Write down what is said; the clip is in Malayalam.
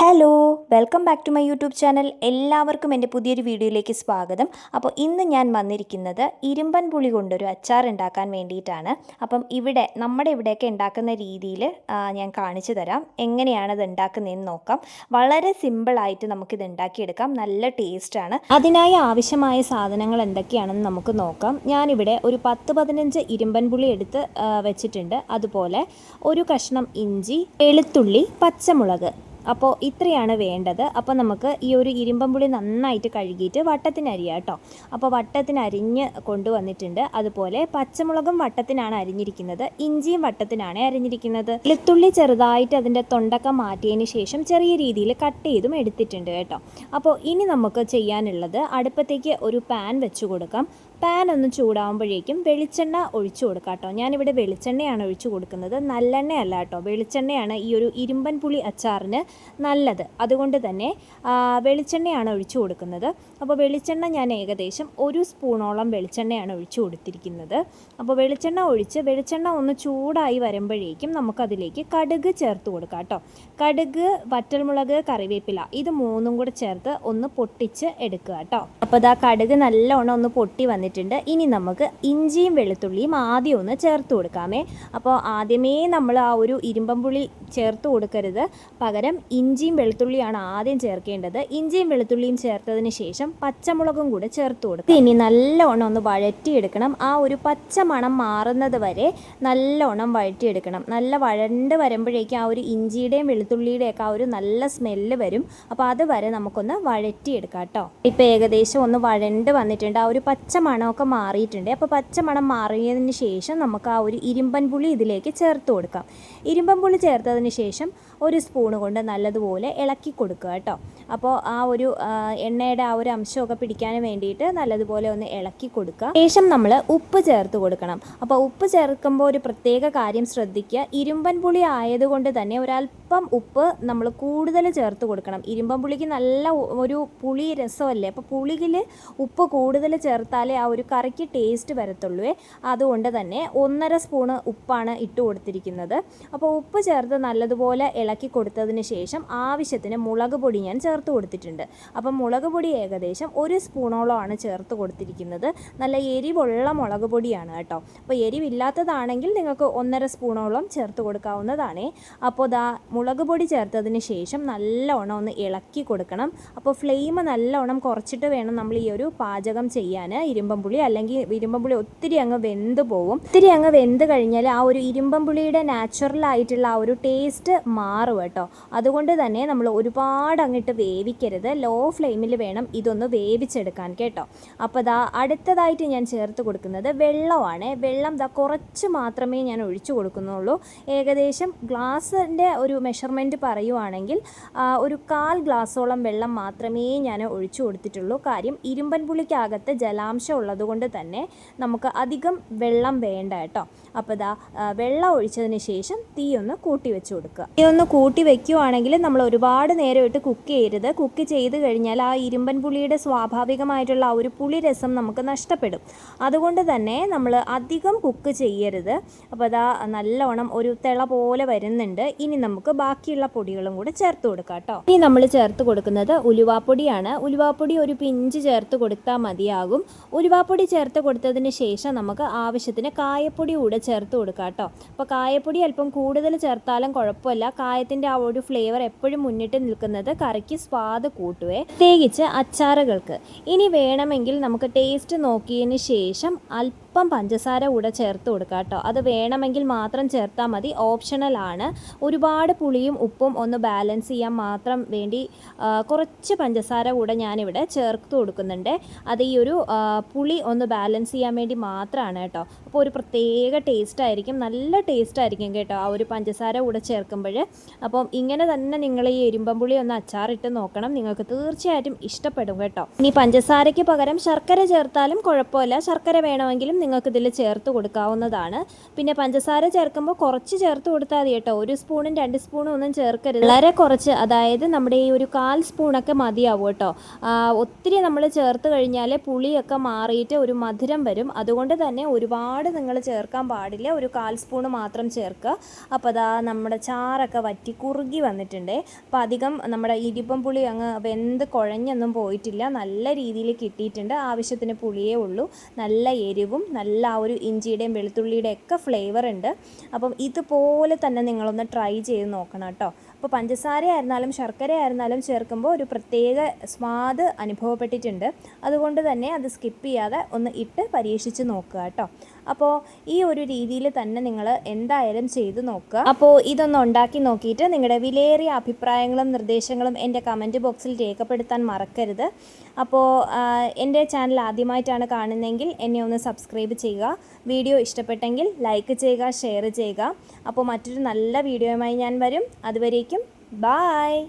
Hello welcome back to my YouTube channel എല്ലാവർക്കും എന്റെ പുതിയൊരു വീഡിയോയിലേക്ക് സ്വാഗതം. അപ്പോൾ ഇന്ന് ഞാൻ വന്നിരിക്കുന്നത് ഇരുമ്പൻ പുളി കൊണ്ടൊരു അച്ചാർ ഉണ്ടാക്കാൻ വേണ്ടിയിട്ടാണ്. അപ്പം ഇവിടെ നമ്മുടെ ഇവിടെയൊക്കെ ഉണ്ടാക്കുന്ന രീതിയിൽ ഞാൻ കാണിച്ചു തരാം. എങ്ങനെയാണ് ഇത് ഉണ്ടാക്കുന്നതെന്ന് നോക്കാം. വളരെ സിമ്പിളായിട്ട് നമുക്കിത് ഉണ്ടാക്കിയെടുക്കാം. നല്ല ടേസ്റ്റാണ് അതിനായി ആവശ്യമായ സാധനങ്ങൾ എന്തൊക്കെയാണെന്ന് നമുക്ക് നോക്കാം. ഞാനിവിടെ ഒരു പത്ത് പതിനഞ്ച് ഇരുമ്പൻ പുളി എടുത്ത് വെച്ചിട്ടുണ്ട്. അതുപോലെ ഒരു കഷ്ണം ഇഞ്ചി വെളുത്തുള്ളി പച്ചമുളക്. അപ്പോൾ ഇത്രയാണ് വേണ്ടത്. അപ്പോൾ നമുക്ക് ഈ ഒരു ഇരുമ്പമ്പുളി നന്നായിട്ട് കഴുകിയിട്ട് വട്ടത്തിനരിയാം കേട്ടോ. അപ്പോൾ വട്ടത്തിനരിഞ്ഞ് കൊണ്ടുവന്നിട്ടുണ്ട്. അതുപോലെ പച്ചമുളകും വട്ടത്തിനാണ് അരിഞ്ഞിരിക്കുന്നത്. ഇഞ്ചിയും വട്ടത്തിനാണ് അരിഞ്ഞിരിക്കുന്നത്. വെളുത്തുള്ളി ചെറുതായിട്ട് അതിന്റെ തൊണ്ടൊക്കെ മാറ്റിയതിന് ശേഷം ചെറിയ രീതിയിൽ കട്ട് ചെയ്തും എടുത്തിട്ടുണ്ട് കേട്ടോ. അപ്പോൾ ഇനി നമുക്ക് ചെയ്യാനുള്ളത് അടുപ്പത്തേക്ക് ഒരു പാൻ വെച്ച് കൊടുക്കാം. പാൻ ഒന്ന് ചൂടാകുമ്പോഴേക്കും വെളിച്ചെണ്ണ ഒഴിച്ചു കൊടുക്കാം കേട്ടോ. ഞാനിവിടെ വെളിച്ചെണ്ണയാണ് ഒഴിച്ചു കൊടുക്കുന്നത്. നല്ലെണ്ണയല്ല കേട്ടോ. വെളിച്ചെണ്ണയാണ് ഈ ഒരു ഇരുമ്പൻ പുളി അച്ചാറിന് നല്ലത്. അതുകൊണ്ട് തന്നെ വെളിച്ചെണ്ണയാണ് ഒഴിച്ചു കൊടുക്കുന്നത്. അപ്പോൾ വെളിച്ചെണ്ണ ഞാൻ ഏകദേശം ഒരു സ്പൂണോളം വെളിച്ചെണ്ണയാണ് ഒഴിച്ചു കൊടുത്തിരിക്കുന്നത്. അപ്പോൾ വെളിച്ചെണ്ണ ഒഴിച്ച് വെളിച്ചെണ്ണ ഒന്ന് ചൂടായി വരുമ്പോഴേക്കും നമുക്കതിലേക്ക് കടുക് ചേർത്ത് കൊടുക്കാം കേട്ടോ. കടുക് വറ്റൽമുളക് കറിവേപ്പില ഇത് മൂന്നും കൂടെ ചേർത്ത് ഒന്ന് പൊട്ടിച്ച് എടുക്കുക കേട്ടോ. അപ്പോൾ ഇതാ കടുക് നല്ലോണം ഒന്ന് പൊട്ടി വന്നിട്ടുണ്ട്. ഇനി നമുക്ക് ഇഞ്ചിയും വെളുത്തുള്ളിയും ആദ്യം ഒന്ന് ചേർത്ത് കൊടുക്കാമേ. അപ്പോൾ ആദ്യമേ നമ്മൾ ആ ഒരു ഇരുമ്പമ്പുളി ചേർത്ത് കൊടുക്കരുത്. പകരം ഇഞ്ചിയും വെളുത്തുള്ളിയാണ് ആദ്യം ചേർക്കേണ്ടത്. ഇഞ്ചിയും വെളുത്തുള്ളിയും ചേർത്തതിന് ശേഷം പച്ചമുളകും കൂടെ ചേർത്ത് കൊടുക്കുക ഇനി നല്ലോണം ഒന്ന് വഴറ്റിയെടുക്കണം. ആ ഒരു പച്ച മണം മാറുന്നത് വരെ നല്ലോണം വഴറ്റിയെടുക്കണം. നല്ല വഴണ്ട് വരുമ്പോഴേക്കും ആ ഒരു ഇഞ്ചിയുടെയും വെളുത്തുള്ളിയുടെയൊക്കെ ആ ഒരു നല്ല സ്മെല്ല് വരും. അപ്പോൾ അതുവരെ നമുക്കൊന്ന് വഴറ്റിയെടുക്കാം കേട്ടോ. ഇപ്പോൾ ഏകദേശം ഒന്ന് വഴണ്ട് വന്നിട്ടുണ്ട്. ആ ഒരു പച്ച മണമൊക്കെ മാറിയിട്ടുണ്ട്. അപ്പോൾ പച്ച മണം മാറിയതിന് ശേഷം നമുക്ക് ആ ഒരു ഇരുമ്പൻ പുളി ഇതിലേക്ക് ചേർത്ത് കൊടുക്കാം. ഇരുമ്പൻ പുളി ചേർത്തതിന് ശേഷം ഒരു സ്പൂണ് കൊണ്ട് നല്ലതുപോലെ ഇളക്കി കൊടുക്കുക കേട്ടോ. അപ്പോൾ ആ ഒരു എണ്ണയുടെ ആ ഒരു അംശമൊക്കെ പിടിക്കാൻ വേണ്ടിയിട്ട് നല്ലതുപോലെ ഒന്ന് ഇളക്കി കൊടുക്കുക. ശേഷം നമ്മൾ ഉപ്പ് ചേർത്ത് കൊടുക്കണം. അപ്പോൾ ഉപ്പ് ചേർക്കുമ്പോൾ ഒരു പ്രത്യേക കാര്യം ശ്രദ്ധിക്കുക. ഇരുമ്പൻ പുളി ആയതുകൊണ്ട് തന്നെ ഒരല്പം ഉപ്പ് നമ്മൾ കൂടുതൽ ചേർത്ത് കൊടുക്കണം. ഇരുമ്പൻ പുളിക്ക് നല്ല ഒരു പുളി രസമല്ലേ? അപ്പോൾ പുളിയിൽ ഉപ്പ് കൂടുതൽ ചേർത്താലേ ആ ഒരു കറിക്ക് ടേസ്റ്റ് വരത്തുള്ളൂ. അതുകൊണ്ട് തന്നെ ഒന്നര സ്പൂണ് ഉപ്പാണ് ഇട്ട് കൊടുത്തിരിക്കുന്നത്. അപ്പോൾ ഉപ്പ് ചേർത്ത് നല്ലതുപോലെ ഇളക്കി കൊടുത്തതിന് ശേഷം ആവശ്യത്തിന് മുളക് പൊടി ഞാൻ ചേർത്ത് കൊടുത്തിട്ടുണ്ട്. അപ്പം മുളക് പൊടി ഏകദേശം ഒരു സ്പൂണോളമാണ് ചേർത്ത് കൊടുത്തിരിക്കുന്നത്. നല്ല എരിവുള്ള മുളക് പൊടിയാണ് കേട്ടോ. അപ്പോൾ എരിവില്ലാത്തതാണെങ്കിൽ നിങ്ങൾക്ക് ഒന്നര സ്പൂണോളം ചേർത്ത് കൊടുക്കാവുന്നതാണ്. അപ്പോൾ ദാ മുളക് പൊടി ചേർത്തതിന് ശേഷം നല്ലോണം ഒന്ന് ഇളക്കി കൊടുക്കണം. അപ്പോൾ ഫ്ലെയിം നല്ലോണം കുറച്ചിട്ട് വേണം നമ്മൾ ഈ ഒരു പാചകം ചെയ്യാൻ. ഇരുമ്പമ്പുളി അല്ലെങ്കിൽ ഇരുമ്പമ്പുളി ഒത്തിരി അങ്ങ് വെന്ത് പോവും. ഒത്തിരി അങ്ങ് വെന്ത് കഴിഞ്ഞാൽ ആ ഒരു ഇരുമ്പമ്പുളിയുടെ നാച്ചുറൽ ആയിട്ടുള്ള ആ ഒരു ടേസ്റ്റ് മാറും. കേട്ടോ. അതുകൊണ്ട് തന്നെ നമ്മൾ ഒരുപാട് അങ്ങോട്ട് വേവിക്കരുത്. ലോ ഫ്ലെയിമിൽ വേണം ഇതൊന്ന് വേവിച്ചെടുക്കാൻ കേട്ടോ. അപ്പോൾ ദാ അടുത്തതായിട്ട് ഞാൻ ചേർത്ത് കൊടുക്കുന്നത് വെള്ളമാണ്. വെള്ളം ദാ കുറച്ച് മാത്രമേ ഞാൻ ഒഴിച്ചു കൊടുക്കുന്നുള്ളൂ. ഏകദേശം ഗ്ലാസിന്റെ ഒരു മെഷർമെന്റ് പറയുവാണെങ്കിൽ ഒരു കാൽ ഗ്ലാസോളം വെള്ളം മാത്രമേ ഞാൻ ഒഴിച്ചു കൊടുത്തിട്ടുള്ളൂ. കാര്യം ഇരുമ്പൻ പുളിക്കകത്ത് ജലാംശം ഉള്ളതുകൊണ്ട് തന്നെ നമുക്ക് അധികം വെള്ളം വേണ്ട കേട്ടോ. അപ്പോൾ ഇതാ വെള്ളം ഒഴിച്ചതിന് ശേഷം തീ ഒന്ന് കൂട്ടി വെച്ച് കൊടുക്കുക. തീ ഒന്ന് കൂട്ടി വെക്കുകയാണെങ്കിൽ നമ്മൾ ഒരുപാട് നേരം ഇട്ട് കുക്ക് ചെയ്യരുത്. കുക്ക് ചെയ്ത് കഴിഞ്ഞാൽ ആ ഇരുമ്പൻ പുളിയുടെ സ്വാഭാവികമായിട്ടുള്ള ആ ഒരു പുളി രസം നമുക്ക് നഷ്ടപ്പെടും. അതുകൊണ്ട് തന്നെ നമ്മൾ അധികം കുക്ക് ചെയ്യരുത്. അപ്പോൾ അതാ നല്ലോണം ഒരു തിള പോലെ വരുന്നുണ്ട്. ഇനി നമുക്ക് ബാക്കിയുള്ള പൊടികളും കൂടെ ചേർത്ത് കൊടുക്കാം കേട്ടോ. ഇനി നമ്മൾ ചേർത്ത് കൊടുക്കുന്നത് ഉലുവാപ്പൊടിയാണ്. ഉലുവാപ്പൊടി ഒരു പിഞ്ച് ചേർത്ത് കൊടുത്താൽ മതിയാകും. ഉലുവാപ്പൊടി ചേർത്ത് കൊടുത്തതിന് ശേഷം നമുക്ക് ആവശ്യത്തിന് കായപ്പൊടി കൂടെ ചേർത്ത് കൊടുക്കാം കേട്ടോ. അപ്പോൾ കായപ്പൊടി അല്പം കൂടുതൽ ചേർത്താലും കുഴപ്പമില്ല. കായത്തിന്റെ ആ ഒരു ഫ്ലേവർ എപ്പോഴും മുന്നിട്ട് നിൽക്കുന്നത് കറിക്ക് സ്വാദ് കൂട്ടുവേ. പ്രത്യേകിച്ച് അച്ചാറുകൾക്ക്. ഇനി വേണമെങ്കിൽ നമുക്ക് ടേസ്റ്റ് നോക്കിയതിന് ശേഷം അല്പം പഞ്ചസാര കൂടെ ചേർത്ത് കൊടുക്കാം കേട്ടോ. അത് വേണമെങ്കിൽ മാത്രം ചേർത്താൽ മതി. ഓപ്ഷണൽ ആണ്. ഒരുപാട് പുളിയും ഉപ്പും ഒന്ന് ബാലൻസ് ചെയ്യാൻ മാത്രം വേണ്ടി കുറച്ച് പഞ്ചസാര കൂടെ ഞാനിവിടെ ചേർത്ത് കൊടുക്കുന്നുണ്ട്. അത് ഈ ഒരു പുളി ഒന്ന് ബാലൻസ് ചെയ്യാൻ വേണ്ടി മാത്രമാണ് കേട്ടോ. അപ്പോൾ ഒരു പ്രത്യേക ടേസ്റ്റ് ആയിരിക്കും. നല്ല ടേസ്റ്റ് ആയിരിക്കും കേട്ടോ ആ ഒരു പഞ്ചസാര കൂടെ ചേർക്കുമ്പോൾ. അപ്പം ഇങ്ങനെ തന്നെ നിങ്ങൾ ഈ എരിമ്പമ്പുളി ഒന്ന് അച്ചാറിട്ട് നോക്കണം. നിങ്ങൾക്ക് തീർച്ചയായിട്ടും ഇഷ്ടപ്പെടും കേട്ടോ. ഇനി പഞ്ചസാരയ്ക്ക് പകരം ശർക്കര ചേർത്താലും കുഴപ്പമില്ല. ശർക്കര വേണമെങ്കിലും നിങ്ങൾക്ക് ഇതിൽ ചേർത്ത് കൊടുക്കാവുന്നതാണ്. പിന്നെ പഞ്ചസാര ചേർക്കുമ്പോൾ കുറച്ച് ചേർത്ത് കൊടുത്താൽ മതി കേട്ടോ. ഒരു സ്പൂണും രണ്ട് സ്പൂണും ഒന്നും ചേർക്കരുത്. വളരെ കുറച്ച് അതായത് നമ്മുടെ ഈ ഒരു കാൽ സ്പൂണൊക്കെ മതിയാവും കേട്ടോ. ഒത്തിരി നമ്മൾ ചേർത്ത് കഴിഞ്ഞാൽ പുളിയൊക്കെ മാറിയിട്ട് ഒരു മധുരം വരും. അതുകൊണ്ട് തന്നെ ഒരുപാട് നിങ്ങൾ ചേർക്കാൻ പാടില്ല. ഒരു കാൽ സ്പൂണ് മാത്രം ചേർക്കുക. അപ്പോൾ അതാ നമ്മുടെ ചാറൊക്കെ വറ്റി കുറുകി വന്നിട്ടുണ്ട്. അപ്പോൾ അധികം നമ്മുടെ ഇരിപ്പം പുളി അങ്ങ് വെന്ത് കുഴഞ്ഞൊന്നും പോയിട്ടില്ല. നല്ല രീതിയിൽ കിട്ടിയിട്ടുണ്ട്. ആവശ്യത്തിന് പുളിയേ ഉള്ളൂ. നല്ല എരിവും നല്ല ആ ഒരു ഇഞ്ചിയുടെയും വെളുത്തുള്ളിയുടെയും ഒക്കെ ഫ്ലേവർ ഉണ്ട്. അപ്പം ഇതുപോലെ തന്നെ നിങ്ങളൊന്ന് ട്രൈ ചെയ്ത് നോക്കണം കേട്ടോ. അപ്പോൾ പഞ്ചസാര ആയിരുന്നാലും ശർക്കര ആയിരുന്നാലും ചേർക്കുമ്പോൾ ഒരു പ്രത്യേക സ്വാദ് അനുഭവപ്പെട്ടിട്ടുണ്ട്. അതുകൊണ്ട് തന്നെ അത് സ്കിപ്പ് ചെയ്യാതെ ഒന്ന് ഇട്ട് പരീക്ഷിച്ച് നോക്കുക കേട്ടോ. അപ്പോൾ ഈ ഒരു രീതിയിൽ തന്നെ നിങ്ങൾ എന്തായാലും ചെയ്തു നോക്കുക. അപ്പോൾ ഇതൊന്ന് ഉണ്ടാക്കി നോക്കിയിട്ട് നിങ്ങളുടെ വിലയേറിയ അഭിപ്രായങ്ങളും നിർദ്ദേശങ്ങളും എന്റെ കമന്റ് ബോക്സിൽ രേഖപ്പെടുത്താൻ മറക്കരുത്. അപ്പോൾ എന്റെ ചാനൽ ആദ്യമായിട്ടാണ് കാണുന്നതെങ്കിൽ എന്നെ ഒന്ന് സബ്സ്ക്രൈബ് ചെയ്യുക. വീഡിയോ ഇഷ്ടപ്പെട്ടെങ്കിൽ ലൈക്ക് ചെയ്യുക ഷെയർ ചെയ്യുക. അപ്പോൾ മറ്റൊരു നല്ല വീഡിയോയുമായി ഞാൻ വരും. അതുവരേക്കും ബായ്.